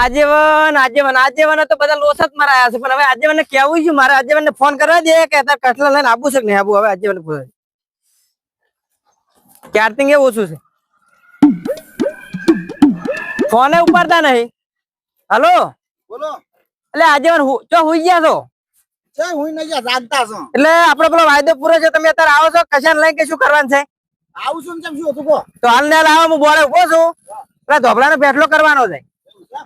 આજીવન આજીવન આજીવન તો બધા લોસ જ મરાયા છે. પણ હવે આજીવન ને કેવું છે મારે આજીવન ને ફોન કરવા દે કે તાર કઠલા લઈને આપું છે કે નહીં આબુ? હવે આજીવન પૂછે. ચાર્જિંગ એ ઓછું છે? ફોને ઉપાડતા નહીં. હલો? બોલો. એટલે આજીવન ચો હુઈ ગયા છો? એટલે આપડે પેલો વાયદો પૂરો છે તમે અત્યારે આવો છો? કશાને લઈને કે શું કરવાનું છે? આવું છું શું તો હાલ ને હાલ આવો હું બોલે ઊભો છું. એટલે ધોબલાનો બેઠલો કરવાનો છે.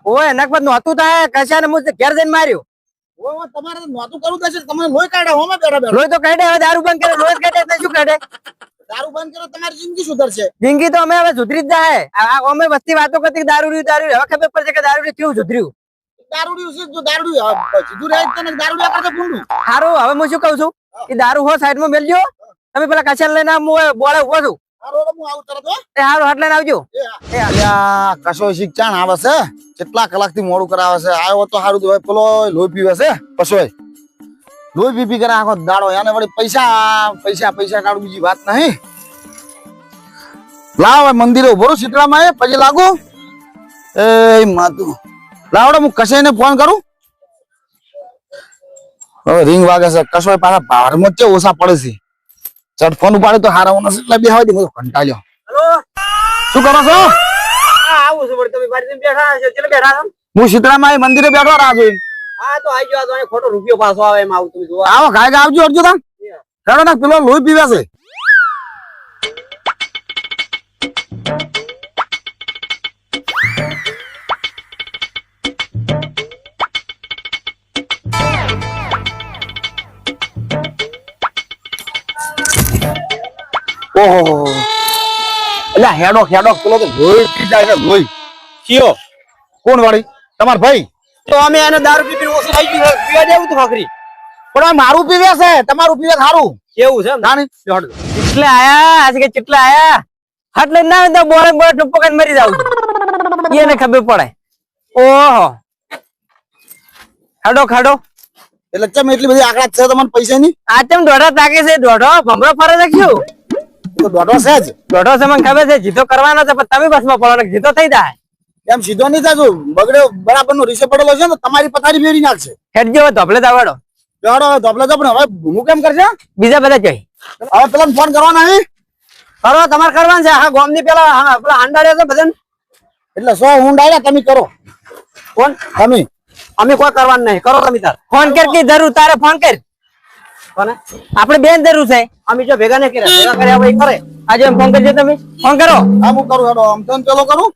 ઓય પછી નહોતું થાય. કશાને હું ઘેર જઈને માર્યો. ઓય, તમારે તો નહોતું કરવું થશે તમે લોહી કાઢે હોમે બેઠા બેઠા. લોહી તો કાઢે હવે દારૂ બંધ કરે લોહી કાઢે એટલે શું કાઢે? દારૂ બંધ કરો તમારી જિંદગી સુધરશે. જિંદગી તો અમે હવે સુધરી જ જાય. આ અમે વસ્તી વાતો કરતી દારૂ રહ્યું દારૂ હવે ખબર પડશે કે દારૂ રહ્યું કેવું સુધર્યું? દારૂડિયું છે જો દારૂ હા, સીધું રહે તને દારૂડિયા કરતા ભૂંડું. સારું હવે હું શું કહું છું? કે દારૂ હો સાઈડમાં મેલજો. તમે પેલા કશાને લઈને બોલે ઊભો છું. હારો હું આવું તરત હારું હાટ લઈને આવજો. એ આ કશો શિક્ષણ આવે છે. કેટલા કલાકથી મોડું કરાવે છે? આવ્યો તો સારું તો પેલો લોહી પીવે છે પશોય લોહી પી પી કરે આખો દાડો. એને વળી પૈસા પૈસા પૈસા કાઢું બીજી વાત નહીં. લાવ મંદિરે ઊભો રહું શીતળામાં એ પછી લાગુ. એ માતું લાવડો હું કશાઈને ફોન કરું? હવે રિંગ વાગે છે. કશોય પાછા ભારમાં છે ઓછા પડે છે. ચટ ફોન ઉપાડે તો હારા નથી એટલે બે હોય કંટાળ્યો. શું કરો છો? આવું છું વળી તમે બારી બેઠા છો ચલો બેઠા છો? હું શીતળામાં મંદિરે બેઠો રાહ જોઈ હા તો આવી જાવ તો ખોટો રૂપિયો પાછો આવે એમ આવું તમે જોવા આવો ગાય આવજો અર્જુ તા હેડો ને પેલો લોહી પીવે છે. ઓહો. એટલે હેડો હેડો પેલો તો લોહી પી જાય છે લોહી કયો? કોણ વાળી? તમાર ભાઈ? તો અમે એને દારૂ પીપી ઓછું થઈ ગયું. પીવા દેવું તું ખાખરી. પણ મારું પીવે છે તમારું પીવે સારું કેવું છે નાની કેટલે આયા આજે કે કેટલે આયા? હાટ લઈને ના તો બોરે બોરે ટુપ્પો કરીને મરી જાવ એને ખબર પડે. ઓહો. ખાડો ખાડો. એટલે કેમ એટલી બધી આકડા છે તમારે પૈસાની? આ ચમ દોઢા તાકે છે? દોઢો ભમરો ફરે શું? તો દોઢો છે જ. દોઢો છે મને ખબર છે જીતો કરવાનો છે પણ તમે બસમાં પડો ને જીતો થઈ જાય. એમ સીધો નહીં થાય બગડે બરાબર નો રીસે પડેલો છે ને તમારી પથારી ફેરી નાખશે. હેડ જેવો ધોપલે પણ હવે હું કેમ કરશે? બીજા બધા જોઈ હવે પેલા ફોન કરવાનો નહીં કરો તમારે કરવાનું છે. હા ગોમની પેલા પેલા હાંડાડ્યો છે એટલે સો હું ડાયરા તમે કરો. કોણ? તમે. અમે કોઈ કરવાનું નહીં. કરો તમે તાર. ફોન કર કે જરૂર તારે ફોન કર. કોને આપણે બેન જરૂર છે. અમે જો ભેગા ને કરે ભેગા કર્યા હોય કરે. આજે એમ ફોન કરજો તમે. ફોન કરો. હા હું કરું હેડો આમ તો ચલો કરું.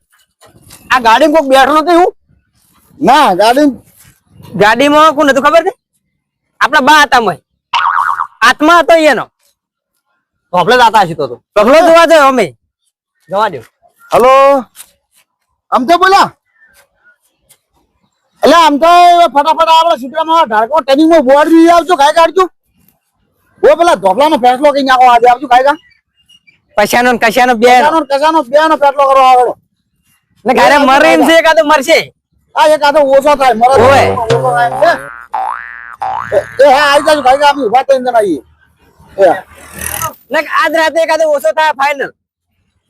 આ ગાડી કોક બેઠો નતો હું? ના ગાડી ગાડીમાં કોણ હતું ખબર છે? આપણા બા હતા મય આત્મા હતો એનો. ધોપલે દાતા હશે તો તો. ધોપલો જોવા જાય અમે. જવા દો. હલો? આમ તો બોલ્યા એટલે આમ તો ફટાફટ આપણે સીટમાં ઢાળકો ટ્રેનિંગમાં બોર્ડ આવજો ગાય કાઢજો. ઓ પેલા ધોપલાનો ફેસલો કઈ નાખો આજે આવજો કાયદા પૈસાનો ને કશાનો બે કશાનો બે નો ફેસલો કરો આગળ ને ઘરે મરે એમ છે કાં તો મરશે? આ એક આધો ઓછો થાય મરે છે. એ- હા આવી જાજો ગાય આપી ઊભા થઈને જણ ને આજ રાતે એકાદો ઓછો થાય ફાઇનલ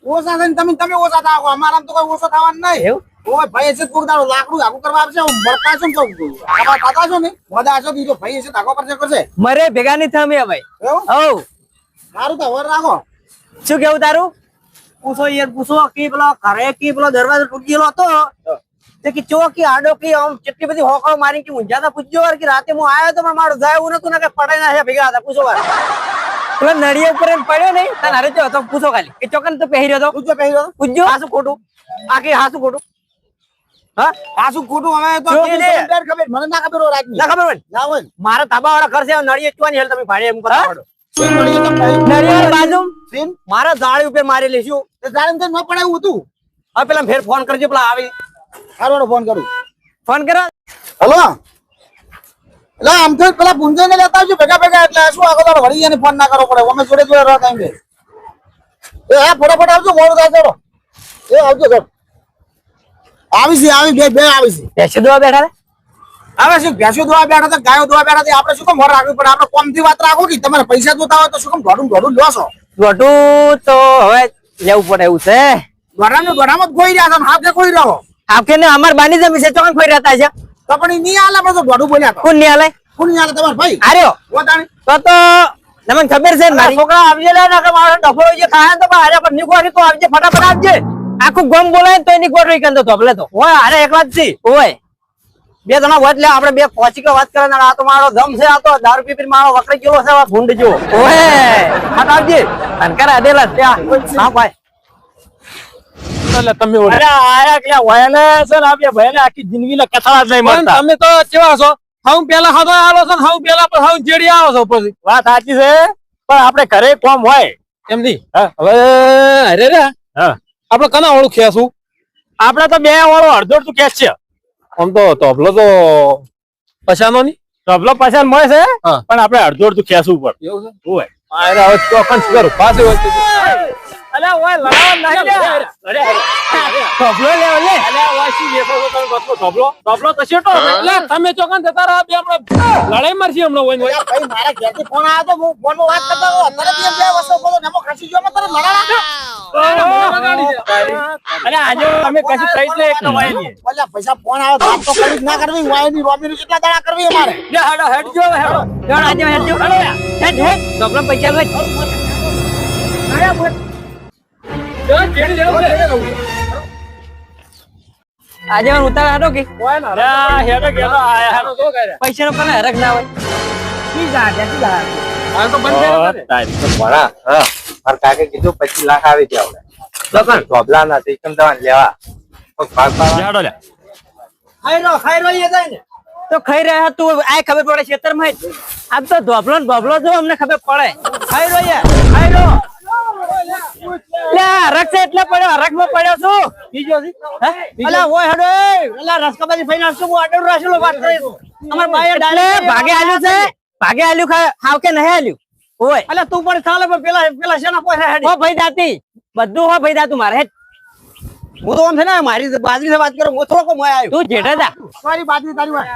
ઓછા થઈને તમે તમે ઓછા થાવ અમારા તો કોઈ ઓછો થવાનું નહીં. એવું? ઓય ભાઈ છે કોક લાકડું આગું કરવા આવશે હું ભરતા છું તો છો ને? મજા છો બીજો ભાઈ છે ધાકો પરસે કરશે. મરે ભેગા નહીં થમે ભાઈ હવ. તો વર રાખો. શું કેવું તારું? પૂછો યાર પૂછો. કે પેલો ઘરે કે પેલો દરવાજો તૂટી ગયેલો હતો? તે કે ચો કે આડો કે આમ કેટલી બધી હોકળ મારી કે ઊંઝા પૂછજો વાર કે રાતે હું આયો તો મારું જાય એવું નતું ને કે પડાઈ ના ભેગા હતા. પૂછો વાર. પેલા નળિયા ઉપર એમ પડ્યો નહીં? તને હારે જો તો પૂછો ખાલી. કે ચોકન તો પહેર્યો હતો તું જો પહેર્યો પૂછજો. હાસું ખોટું. આ કે હાસું ખોટું. શું ખોટું હવે તો ને. ખબર મને ના ખબર રાજની ના ખબર હોય ના? હોય મારા તાબા વાળા ઘર છે નળિયા હેલ તમે ભાડે એમ બાજુ? મારા જાળી ઉપર મારી લેશું. તે ન પડાયું હતું. હવે પેલા ફેર ફોન કરજો પેલા આવી. હારો ફોન કરું. ફોન કરો. હલો? એટલે આમ તો પેલા પુંજાઈને લેતા આવજો ભેગા ભેગા. એટલે શું આગળ તારો વળી એને ફોન ના કરવો પડે? અમે જોડે જોડે રહો ટાઈમ એ હા ફટાફટ આવજો મોડું થાય એ આવજો સર આવી છે આવી બે બે આવી છે બેસી દો બેઠા રે છે શું ભેંસો દોવા બેઠા તો ગાયો દોવા બેઠા તો આપણે શું કામ રાખવી પડે? આપણે કોમથી વાત રાખો કે તમારે પૈસા જોતા હોય તો શું કામ ઢોડું ઢોડું લો છો દોઢું તો હવે લેવું પડે એવું છે. દોડાને દોડામાં જ રહ્યા છો ને હાથે ગોઈ રહ્યો આપકે ને અમાર બાની જમી છે ચોકન ખોઈ રહેતા છે. તો પણ નહીં આલે તો ઢોડું બોલ્યા કોણ નહીં આલે કોણ નહીં આલે તમાર ભાઈ? આર્યો પોતાની તો તો તમને ખબર છે ને મારી? છોકરા આવજે લે ને કે મારો ડફો જે ખાય તો બહાર પર નીકો નીકો તો આવજે ફટાફટ આવજે. આખું ગમ બોલાય ને તો એની ગોઠવી કંદો ધોપલે તો. ઓય હારે એકલા જ છી. ઓય. બે જણા વાત એટલે આપણે બે પહોંચી કે વાત કરે આ તો મારો ગમ છે આ તો દારૂ પી પીને મારો વકરી ગયેલો છે આ ભૂંડ જો ઓય. ફટ આવજે. અનકર અડેલા ત્યાં હા ભાઈ. તમે. અરે આયા કે વયને છે ને ભયને આખી જિંદગી ના કથા જ નહીં મળતા. તમે તો કેવા છો? હાઉ પેલા ખાતો આવો છો ને હાઉ પેલા પર હાઉ જેડી આવો છો પછી વાત સાચી છે પણ આપણે ઘરે કોમ હોય. એમની હવે અરે રે. હા. આપણે કના વાળું ખેસું આપડે તો બે વાળો અડધો તું કેસ છે. આમ તો તબલો તો પછાનો નહીં તબલો પછાન મળે છે. પણ આપડે અડધો તું ખેંચવું પડે. એવું છે? હોય ચોકન કરું? પાસે હોય ઓય લડાવ નહીં લે લે. અલે ઓય સી લેખો તો તો એટલે તમે ચોકન જતા રહો બે આપણે લડાઈ મારશી હમણો હોય ને ભાઈ મારા ઘેરથી ફોન આવ્યો તો હું ફોનમાં વાત કરતો હતો. તરત બે બે વસ્તુ બોલો નમો ખસી ગયો મેં જ. નહીં ઓલા પૈસા ફોન આવ્યો વાત તો કરી ના કરવી. વાયની રોબીની કેટલા દાડા કરવી અમારે? લે હેડો હેડજો હેડો. હેડો આજે હેડજો હેડ. હેડ પૈસા લે આજે મને ઉતાર હેડો કે હેડો હેડો હારો કે પૈસા નો કને હરક ના હોય. કી જા કી જા. આ તો બંધ કર્યો ને. ભણા હા. મારા કાકે કીધું પચીસ લાખ આવી ગયા આપણે ધોબલા નથી કેમ તમારે લેવા? કોક ભાગ લે ખાઈ રો ખાઈ એ જાય ને. તો ખાઈ રહ્યા તું આ ખબર પડે ખેતરમાં આમ તો ધોબલો ધોબલો જો અમને ખબર પડે. ખાઈ રો યાર ખાઈ રો લે હરખ છે એટલે પડ્યો હરખમાં પડ્યો છું. બીજો? અલા ઓય હડો અલા રસકાબાજી ફાઈન આવશું હું આડો રાશેલો વાત કરી અમાર બાએ ડાલે ભાગે આલ્યું છે? ભાગે આલ્યું ખા હાવ કે નહીં આલ્યું? ઓય. અલા તું પણ ચાલે પણ પેલા પેલા શેના પૈસા હેડી? હો ભાઈ દાતી બધું હો ભાઈ દાતું મારે હેડ હું તો આમ છે ને મારી બાજરી થી વાત કરું હું થોડો મોય આવ્યો. તું જેઠા જા. મારી બાજરી તારી વાત.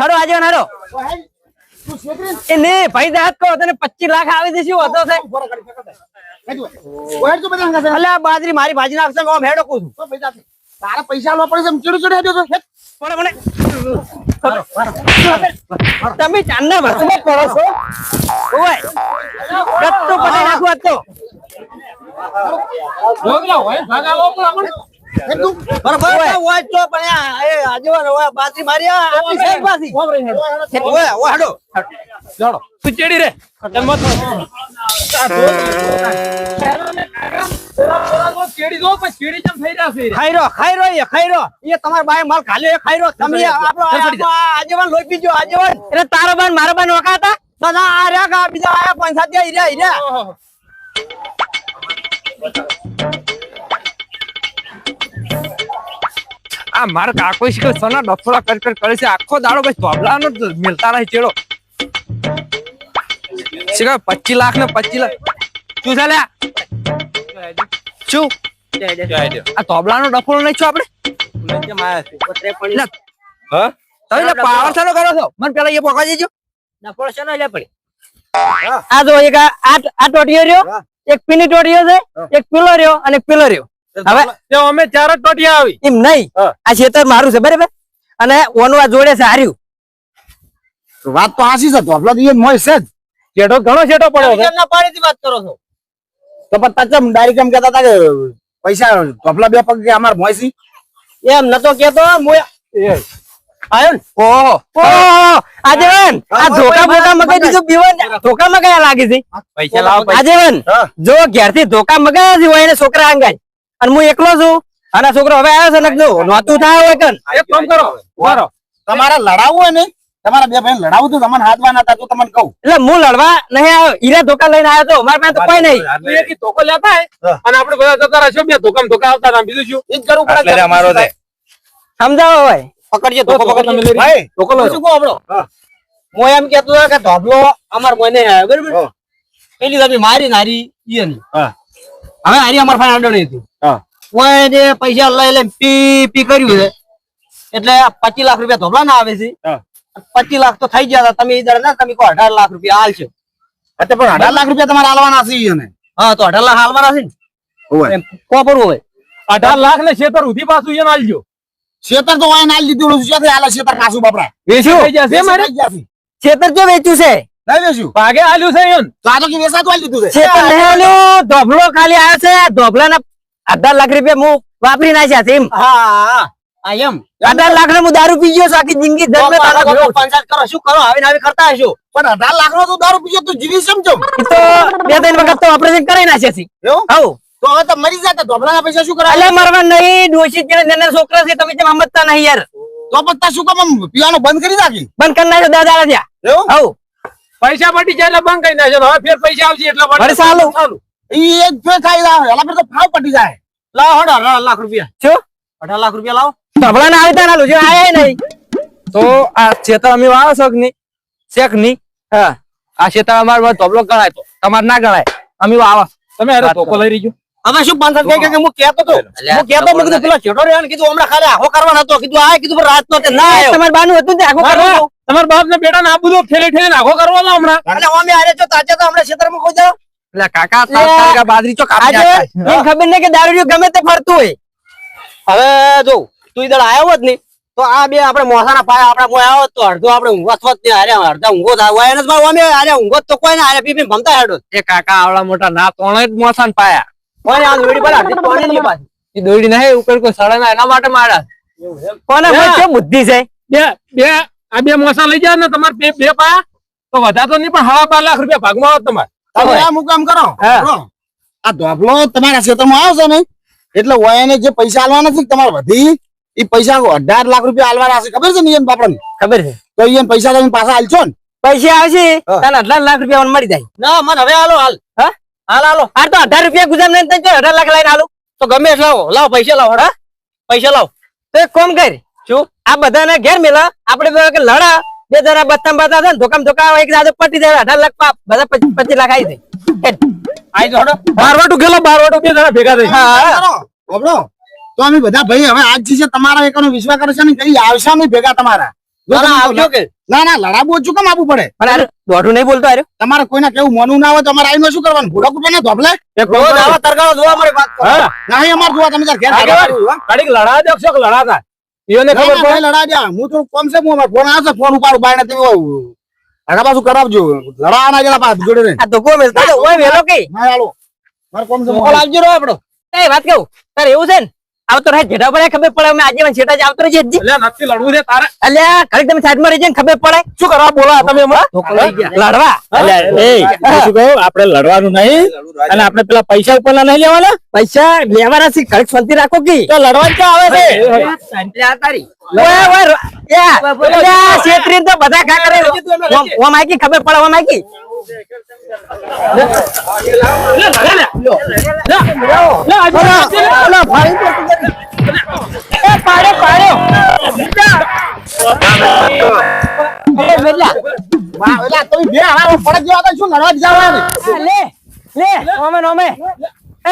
ખરો આજે નારો તું છેતરી એ ને ભાઈ દાદ કહો તને 25 લાખ આવી જશે શું હતો છે ઓહેડ તું બધા હંગાસે. અલે બાજરી મારી ભાજી નાખશે આમ હેડો કું જાતે. તારા પૈસા લો પડે છે ચીડું ચીડું હેડ્યો છો. પડે મને તમે ચાંદના ભસમાં પડો છો ઓય ગત્તુ પટાઈ નાખું આજ તો ઢોકળા હોય ભાગ આવો પણ આપણે. બરાબર ઓય. તો પણ એ આજુબાજુ ઓય બાજરી મારી આ સાઈડ પાછી ઓય ઓય હેડો ચાલો તું ચેડી રે. એમ મત રહ્યા એ એ તમારા બાય માલ ખાલ્યો એ તમે આપણો આજેવાન પીજો આજેવાન એટલે તારો બાન મારો બાન વખા બધા આ રહ્યા કા બીજા આયા પંચાયત ઈ રહ્યા આ મારા કાકો શીખે સના ડફોડા કરી કરી કરે છે. આખો દાડો બસ ધોબલાનો જ મિલતા રહે ચેડો. શીખે પચીસ લાખ ને પચીસ લાખ. શું છે લ્યા શું? આ તોબલાનો ડફોડો નહીં છો આપણે? હા? તમે પાવર ચાલુ કરો છો? મને પેલા એ પોકા દેજો. પડી? આ જો એક આ આ રહ્યો. એક પીની ટોટીયો છે. એક પીલો રહ્યો અને એક પીલો રહ્યો. હવે અમે ચાર જ ટોટિયા આવી. એમ નહીં. આ ખેતર મારું છે બરાબર? અને ઓનું આ જોડે છે હાર્યું. વાત તો હાસી છે ઈ જ મોય છે જ. ચેડો ઘણો છેટો પડ્યો છે. પાણીથી વાત કરો છો? તો પણ તચમ ડાયરેક્ટ એમ કહેતા હતા કે પૈસા ધોપલા બે પગ કે અમાર મોય છે. એમ નતો કેતો મોય આયો ને ઓહો ઓહો આજેવન આ ધોકા બોકા મગાઈ દીધું બીવન ધોકા મગાયા લાગે છે. પૈસા લાવો આજેવન. જો ઘેરથી ધોકા મગાયા છે હોય એને છોકરા આંગાય અને હું એકલો છું. અને છોકરો હવે આવ્યો છે ને નોતું થાય હોય કન. એક કામ કરો. મારો તમારે લડાવવું હોય ને તમારા બે ભાઈ લડાવું તો તમને હાથમાં નતા તો તમને કહું. એટલે હું લડવા નહીં આવ્યો. હીરા ધોકા લઈને આવ્યો તો. મારા પાસે તો કોઈ નહીં. એક ધોકો લેતા અને આપણે બધા જતા રહેશું. બે ધોકામ ધોકા આવતા હતા. બીજું શું? એ જ કરવું પડે અમારો છે. સમજાવો ભાઈ પકડજો ધોકો ધોકો તમે ભાઈ ધોકો લો. શું કહો આપણો? હું. એમ કેતો હતો કે ધોબલો અમાર મોય નહીં આવ્યો. બરાબર? પેલી તમે મારી નારી ઈ હા. હવે આરી અમાર પાસે આડો હતી. હા. ઓય જે પૈસા લઈ લઈને પી પી કર્યું છે એટલે પચીસ લાખ રૂપિયા ધોબલા ના આવે છે. હા. પચીસ લાખ તો થઈ ગયા તમે ઈ દળ તમે કહો અઢાર લાખ રૂપિયા હાલશો એટલે પણ અઢાર લાખ રૂપિયા તમારે આલવાના છે ને હા તો અઢાર લાખ હાલવાના છે ને. કોપરું હોય અઢાર લાખ ને છેતર ઉધી પાછું એને આલજો. શેતર તો વાય નાલ દીધું છે આલે? શેતર પાછું બાપરા વેચ્યું છે. ખેતર જો વેચ્યું છે. નહીં વેચ્યું ભાગે આલ્યું છે એમ. તો આ તો કે વેચાતું આલી દીધું છે. ખેતર નહીં આલ્યું, ધોબલો ખાલી આવ્યો છે. ધોબલાના અઢાર લાખ રૂપિયા હું વાપરી નાખ્યા છે એમ. હા આ એમ. અઢાર લાખ નો હું દારૂ પી ગયો આખી જિંદગી. પંચાયત કરો શું કરો? આવી આવી કરતા હશો. પણ અઢાર લાખ નો તું દારૂ પીજો તું જીવી સમજો તો બે ત્રણ વખત તો ઓપરેશન કરી નાખ્યા છે. તો હવે તો મરી જાય તો ધોબલાના પૈસા શું કરાવે? અલ્યા મરવા નહીં જેને છોકરા છે તમે જેમ સમજતા નહીં યાર. તો પત્તા શું કામ પીવાનું બંધ કરી નાખી? બંધ કરી નાખ્યો દાદા ત્યાં હઉ. પૈસા પટી જાય એટલે બંધ કરી નાખે હવે ફેર પૈસા આવશે એટલે વળી સાલું. ઈ એક ફેર ખાઈ જાય. એલા પર તો ભાવ પટી જાય. લાવો હડો અઢાર લાખ રૂપિયા. છો અઢાર લાખ રૂપિયા લાવો. ધોબલા ના આવતા ના લુજો આયા નહીં. તો આ ખેતર અમે વાળો શોખની શેખની હા. આ ખેતર અમારે ધોબલો ગણાય તો. તમારે ના ગણાય. અમે વાવો તમે અરે ધોકો લઈ રહીજો અમે શું પાંચ કઈ કે હું કેતો તો. હું કેતો મેં કીધું પેલા છેટો રે કીધું હમણાં ખાલી આખો કરવાનો હતો. કીધું આ કીધું રાત નો તે ના તમારે બાનું હતું ને આખું ના, કરવું ના, હતું. તમારા બાપ ને બેટા ના બધું ઠેલે ઠેલે નાખો કરવાનો હમણાં? એટલે અમે આરે તો તાજે તો હમણાં ખેતરમાં ખોઈ જાઓ? એટલે કાકા તાર તાર બાજરી ચો આજે એને ખબર નહીં કે દારૂ ગમે તે ફરતું હોય. હવે જો તું ઈદળ આવ્યો હોત ને તો આ બે આપણે મોસાના પાયા આપણે કોઈ આવ્યો તો અડધો આપણે ઊંઘવા થોત ને આરે અડધા ઊંઘો થાય હોય એને ભાઈ અમે આરે ઊંઘો તો કોઈ ને આરે પી પી ભમતા હેડો. એ કાકા આવડા મોટા ના તોણે જ મોસાન પાયા. કોઈ આ દોડી પર અડધી તોણે ની પાછી? એ દોડી નહીં ઉપર કોઈ સડે ના એના માટે માર્યા. કોને. કોઈ છે બુદ્ધિ છે? બે બે. આ બે મોસા લઈ જાય ને તમારે બે બે પાયા. તો વધારે નહીં પણ હવા બાર લાખ રૂપિયા ભાગમાં આવો તમારે. તમે આ મુકામ કરો. હા. આ ધોબલો તમારા ક્ષેત્રમાં આવશે ને એટલે વયાને જે પૈસા આલવાના છે તમારે વધી એ પૈસા અઢાર લાખ રૂપિયા આલવાના છે. ખબર છે ને એમ બાપડને? ખબર છે. તો પૈસા તમે પાછા આલશો ને? પૈસા આવશે હા. તને અઢાર લાખ રૂપિયા મને મળી જાય. ના મને હવે હાલો હાલ. હા? હાલ હાલો. આ તો અઢાર રૂપિયા ગુજામ નહીં તમે અઢાર લાખ લઈને આલું. તો ગમે લાવો લાવો પૈસા લાવો પૈસા લાવો. તો એક કોમ કર શું? આ બધાને ઘેર મેલા. આપણે લડા. બે જરા બત્તા બતા છે ધોકામ ધોકા એક દાદો પટી જાય. અઢાર લાખ પા- બધા પચીસ લાખ આવી જાય. બારવાટું ગયેલો બારવાટું બે જણા ભેગા થઈ હા. તો અમે બધા ભાઈ હવે આજ છે તમારા એકનો વિશ્વાસ કરે છે ને કઈ આવશે નહીં ભેગા તમારા. ના, ના, કે. ના ના લડાબુ ઓછું કેમ આપવું પડે? પણ દોઢું નહીં બોલતો આર્યો. તમારે કોઈને કેવું મોનું ના હોય તમારે આવીને શું કરવાનું? ભૂલો કુટો ને ધોબલે. તરગાળો જોવા મળે વાત નહીં અમારે જોવા તમે લડા ઘેર લડા થાય લડાતા. એને ખબર પડે? ભાઈ લડા દ્યા. હું તો કોમ છે હું અમારે ફોન આવશે ફોન ઉપાડું બાય નથી આગા પાછું કરાવજો. લડાવાના જેલા પાછ જોડે ને મેલતો હતો. ઓય વેલો કે? હા હાલો. મારે કોમ છે મોકલ આવજો રો આપડો એ વાત કહું તારે એવું છે ને? આવતો રહે જેઠા પડે ખબર પડે અમે આજે છેટા જ આવતો રહેજે હજી. એટલે નથી લડવું છે તારે અલ્યા ઘડીક તમે સાઈડમાં રહેજે ખબર પડે શું કરવા બોલા તમે લડવા શું કહું આપણે લડવાનું નહીં અને આપણે પેલા પૈસા ઉપરના નહીં લેવાના પૈસા લેવાના છે ઘડીક શાંતિ રાખો કે તો લડવાનું ક્યાં આવે છે આ તારી ઓય ઓય રો- યા, અલ્યા, છેતરીને તો બધા ખા કરે ઓમ- ઓમ ખબર પડે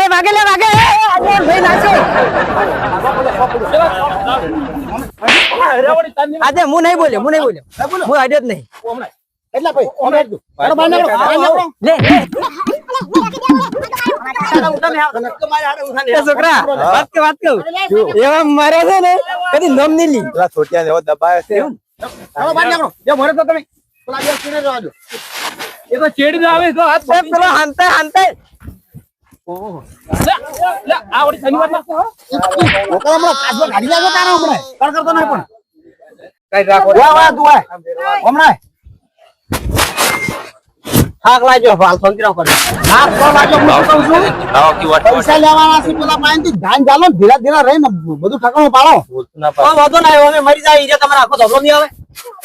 વાગે લે વાગે ભાઈ નાચો આજે હું નહીં બોલ્યો હું નહીં બોલ્યો. હું આડ્યો જ નહીં. એટલા ભાઈ, ઓમે. ચાલો, બહાર નીકળો, લે. લે છોકરા વાત કે વાત કહું એવા મારે છે ને કદી નોમ નહીં લી. પેલા છોટિયા ને એવો દબાવે છે. ચાલો, બહાર નીકળો. જે ભરે તો તમે પેલા બે સ્કીને જવા દો. એ તો ચેડી ના આવે તો હાથ એ પેલો હાંતે હાંતે આ વળી શનિવાર ના લોકો હમણાં કાચમાં કાઢી લાગો તારા હમણાં. કર કરતો નહીં પણ. કઈ રાખો. વાહ, વાહ, તું હમણાં. થાક લાગ્યો હાલ શાંતિ રાખો હાથ તો લાગ્યો, હું કહું છું? પૈસા લેવાના છે પેલા પાસેથી ધાન ચાલો ને ધીરે ધીરે બધું ઠકાણું પાડો. વાંધો ના આવ્યો મરી જાય ઈ તમારે આખો ધોબલો નહીં આવે.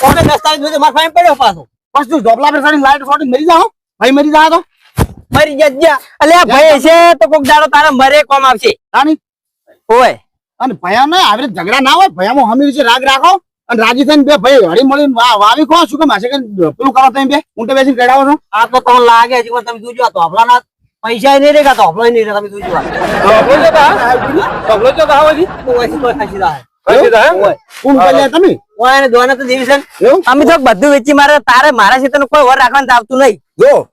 કોને દસ્તાવેજ બધું મારા ફાઈન પડ્યો પાછો. તું ચડીને લાઈટ ફોટી મરી જાઓ. ભાઈ મરી જાય તો. મરી જજ્જા અલ્યા ભાઈ છે તો કોક દાડો તારે મરે કોમ આવશે. તાની ઓય. અને ભયા ના આવી ઝઘડા ના હોય ભયામાં હમી વિશે રાગ રાખો. અને રાજી થઈને બે ભાઈ હળી મળીને વા- વાવી કો શું કેમ? હશે કે પેલું કરો તમે બે? ઊંટે બેસીને કઢાવો છો. આ તો કોણ લાગે છે પણ તમે જોજો આ ના પૈસા નહીં રેગા ધોબલો નહીં રહે તમે જોજો આ. ધોબલો જો તા ધોબલો જો તા હોજી તો વૈસી તો ખાસી રાહે. એવું? ઊંટ પહેલા તમે? ઓય એને દોને તો દેવી છે ને. એવું? અમે તો બધું વેચી મારે તારે મારા ક્ષેત્રનું કોઈ વર રાખવાનું તો આવતું નહીં. જો.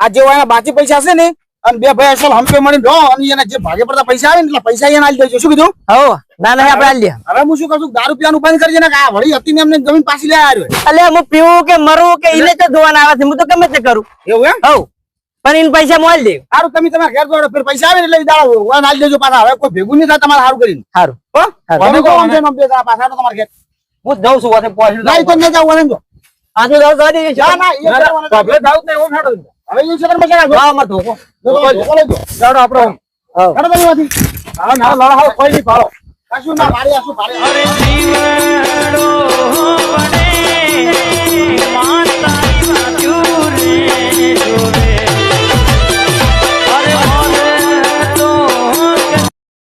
આ જે બાકી પૈસા છે ને અને બે ભાઈ અસલ હમકે મળી દો અને એને જે ભાગે પડતા પૈસા આવે ને એટલે પૈસા એને આલી દેજો. શું કીધું? હો ના ના આપણે આલી હવે હું શું કહું દારૂ પીવાનું બંધ કરજે ને કે આ વળી હતી ને એમને જમીન પાછી લે આવ્યો એટલે હું પીવું કે મરું કે એને તો જોવાના આવે છે હું તો ગમે તે કરું. એવું એમ? હો પણ એને પૈસા મોલ દે સારું તમે તમારા ઘેર જોડો ફેર પૈસા આવે ને એટલે ઈ વાન આલી દેજો પાછા. હવે કોઈ ભેગું નહીં થાય તમારે સારું કરીને. સારું હો? તમે કહો આમ છે ને આમ બે પાછા તો તમારે ઘેર. હું જાઉં છું વાતે પહોંચી ના તો નહીં જાવ વાન જો. આ જાવ જાડી ના ના એ ના, ના, જાવું જ. નહીં, ઓમ હેડો. હવે એ છે મજા ના નહીં પાડો કશું ના મારી આશું મારી